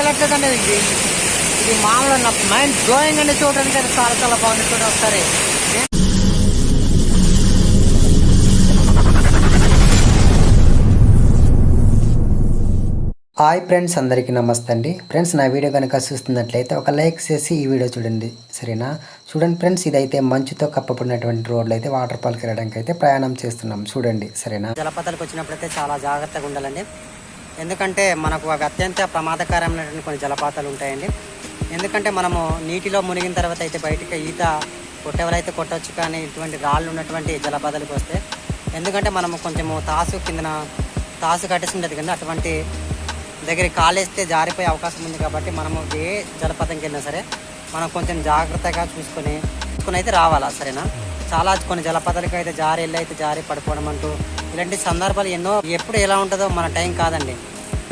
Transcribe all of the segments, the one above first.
మామూలుగా అనేది ఇది ఇది మామూలు నా మైండ్ బ్లోయింగ్ అనేది చూడడానికి అది చాలా చాలా బాగుంది చూడండి ఒకసారి హాయ్ ఫ్రెండ్స్ అందరికీ నమస్తే అండి ఫ్రెండ్స్ నా వీడియో కనుక చూస్తున్నట్లయితే ఒక లైక్ చేసి ఈ వీడియో చూడండి సరేనా చూడండి ఫ్రెండ్స్ ఇదైతే మంచుతో కప్పబడినటువంటి రోడ్లు అయితే వాటర్ ఫాల్కి వెళ్ళడానికి అయితే ప్రయాణం చేస్తున్నాం చూడండి సరేనా జలపాతాలకు వచ్చినప్పుడైతే చాలా జాగ్రత్తగా ఉండాలండి ఎందుకంటే మనకు అవి అత్యంత ప్రమాదకరమైనటువంటి కొన్ని జలపాతాలు ఉంటాయండి. ఎందుకంటే మనము నీటిలో మునిగిన తర్వాత అయితే బయటకి ఈత కొట్టేవాళ్ళైతే కొట్టవచ్చు కానీ ఇటువంటి రాళ్ళు ఉన్నటువంటి జలపాతాలకు వస్తే ఎందుకంటే మనము కొంచెము తాసు కిందన తాసు కట్టేసి ఉండదు కదా అటువంటి దగ్గరికి కాలేస్తే జారిపోయే అవకాశం ఉంది కాబట్టి మనము ఏ జలపాతంకి వెళ్ళినా సరే మనం కొంచెం జాగ్రత్తగా చూసుకొని చూసుకొని అయితే రావాలా సరేనా? చాలా కొన్ని జలపాతాలకు అయితే జారి వెళ్ళి అయితే జారి పడిపోవడం అంటూ ఇలాంటి సందర్భాలు ఎన్నో ఎప్పుడు ఎలా ఉంటుందో మన టైం కాదండి.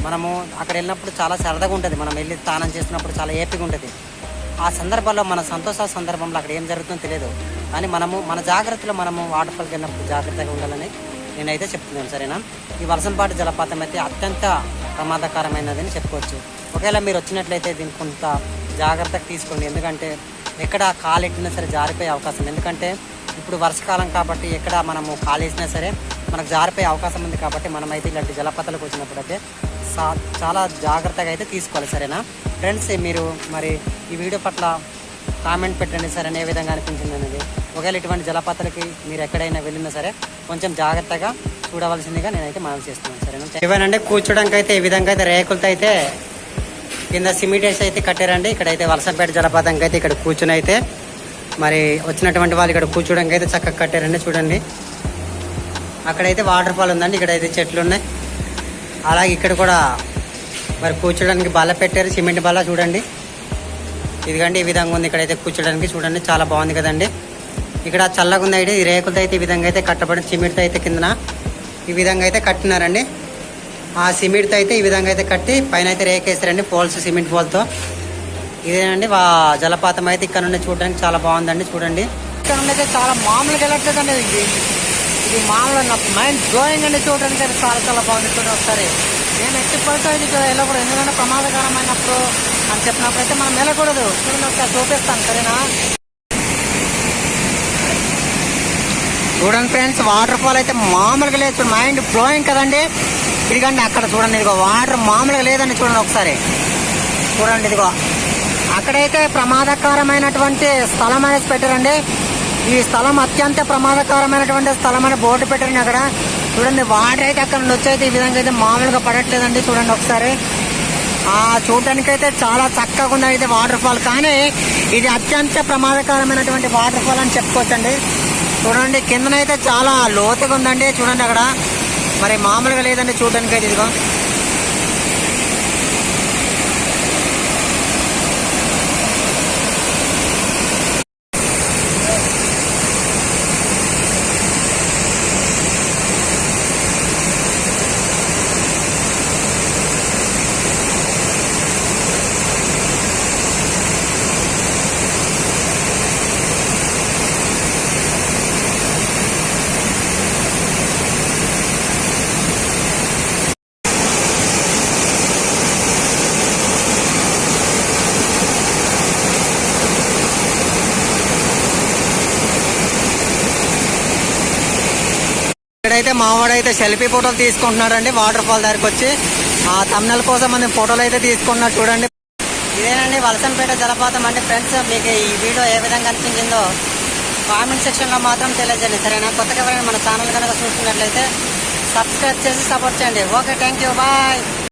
మనము అక్కడ వెళ్ళినప్పుడు చాలా సరదాగా ఉంటుంది. మనం వెళ్ళి స్నానం చేసినప్పుడు చాలా ఏపిగా ఉంటుంది. ఆ సందర్భాల్లో మన సంతోష సందర్భంలో అక్కడ ఏం జరుగుతుందో తెలియదు. కానీ మనము మన జాగ్రత్తలో మనము వాటర్ఫాల్కి వెళ్ళినప్పుడు జాగ్రత్తగా ఉండాలని నేనైతే చెప్తున్నాను. సరేనా? ఈ వర్షంపాటి జలపాతం అయితే అత్యంత ప్రమాదకరమైనదని చెప్పుకోవచ్చు. ఒకవేళ మీరు వచ్చినట్లయితే దీనికి కొంత జాగ్రత్తగా తీసుకోండి. ఎందుకంటే ఎక్కడ కాలు ఎట్టినా సరే జారిపోయే అవకాశం. ఎందుకంటే ఇప్పుడు వర్షకాలం కాబట్టి ఎక్కడ మనము కాలేసినా సరే మనకు జారిపోయే అవకాశం ఉంది కాబట్టి మనమైతే ఇలాంటి జలపాతాలకు వచ్చినప్పుడు అయితే సా- చాలా జాగ్రత్తగా అయితే తీసుకోవాలి సరేనా? ఫ్రెండ్స్ మీరు మరి ఈ వీడియో పట్ల కామెంట్ పెట్టండి సరే ఏ విధంగా అనిపించింది అనేది. ఒకవేళ ఇటువంటి జలపాతాలకి మీరు ఎక్కడైనా వెళ్ళినా సరే కొంచెం జాగ్రత్తగా చూడవలసిందిగా నేనైతే మనం చేస్తున్నాను సరేనా? ఇవేనండి కూర్చోడానికి అయితే ఈ విధంగా అయితే రేకులతో అయితే కింద సిమెంట్ వేసి అయితే కట్టారండి. ఇక్కడైతే వలసపేట జలపాతంకి అయితే ఇక్కడ కూర్చుని అయితే మరి వచ్చినటువంటి వాళ్ళు ఇక్కడ కూర్చోడానికి అయితే చక్కగా కట్టారండి చూడండి. అక్కడైతే వాటర్ ఫాల్ ఉందండి ఇక్కడైతే చెట్లు ఉన్నాయి. అలాగే ఇక్కడ కూడా మరి కూర్చోడానికి బల్ల పెట్టారు సిమెంట్ బల్ల చూడండి. ఇదిగండి ఈ విధంగా ఉంది ఇక్కడైతే కూర్చోడానికి చూడండి చాలా బాగుంది కదండి. ఇక్కడ చల్లగా ఉంది అయితే ఈ రేకులతో అయితే ఈ విధంగా అయితే కట్టబడి సిమెంట్తో అయితే కిందన ఈ విధంగా అయితే కట్టినారండి. ఆ సిమెంట్తో అయితే ఈ విధంగా అయితే కట్టి పైన అయితే రేకేస్తారండి పోల్స్ సిమెంట్ పోల్తో. ఇదేనండి వా జలపాతం అయితే ఇక్కడ నుండి చూడడానికి చాలా బాగుందండి చూడండి. ఇక్కడ నుండి అయితే చాలా మామూలుగా వెళ్ళట్లేదండి ఇది. ఇది మామూలు నా మైండ్ బ్లోయింగ్ అండి చూడడానికి అయితే చాలా చాలా బాగుంది చూడండి ఒకసారి. నేను ఎట్టి పడితే ఇది ఇక్కడ వెళ్ళకూడదు ఎందుకంటే ప్రమాదకరమైనప్పుడు అని చెప్పినప్పుడు అయితే మనం వెళ్ళకూడదు. చూడండి ఒకసారి చూపిస్తాను సరేనా? చూడండి ఫ్రెండ్స్ వాటర్ ఫాల్ అయితే మామూలుగా లేదు మైండ్ బ్లోయింగ్ కదండి. ఇదిగండి అక్కడ చూడండి ఇదిగో వాటర్ మామూలుగా లేదండి చూడండి ఒకసారి. చూడండి ఇదిగో. అక్కడైతే ప్రమాదకరమైనటువంటి స్థలం అనేసి పెట్టారండి. ఈ స్థలం అత్యంత ప్రమాదకరమైనటువంటి స్థలం అని బోర్డు పెట్టారండి అక్కడ. చూడండి వాటర్ అయితే అక్కడ నుండి వచ్చేది అయితే ఈ విధంగా అయితే మామూలుగా పడట్లేదండి. చూడండి ఒకసారి. ఆ చూడడానికి అయితే చాలా చక్కగా ఉంది అయితే వాటర్ ఫాల్. కానీ ఇది అత్యంత ప్రమాదకరమైనటువంటి వాటర్ ఫాల్ అని చెప్పుకోవచ్చండి. చూడండి కిందనైతే చాలా లోతుగా ఉందండి. చూడండి అక్కడ. మరి మామూలుగా లేదండి చూడడానికి అయితే ఇదిగో. ఇక్కడైతే మావాడైతే సెల్ఫీ ఫోటోలు తీసుకుంటున్నాడండి వాటర్ ఫాల్ దగ్గరకు వచ్చి ఆ తమిళ కోసం మనం ఫోటోలు అయితే తీసుకుంటున్నాడు చూడండి. ఇదేనండి వలసంపేట జలపాతం అండి ఫ్రెండ్స్ మీకు ఈ వీడియో ఏ విధంగా అనిపించిందో కామెంట్ సెక్షన్లో మాత్రం తెలియజేయండి సరేనా? కొత్తగా ఎవరైనా మన ఛానల్ కనుక చూస్తున్నట్లయితే సబ్స్క్రైబ్ చేసి సపోర్ట్ చేయండి. Okay thank you bye.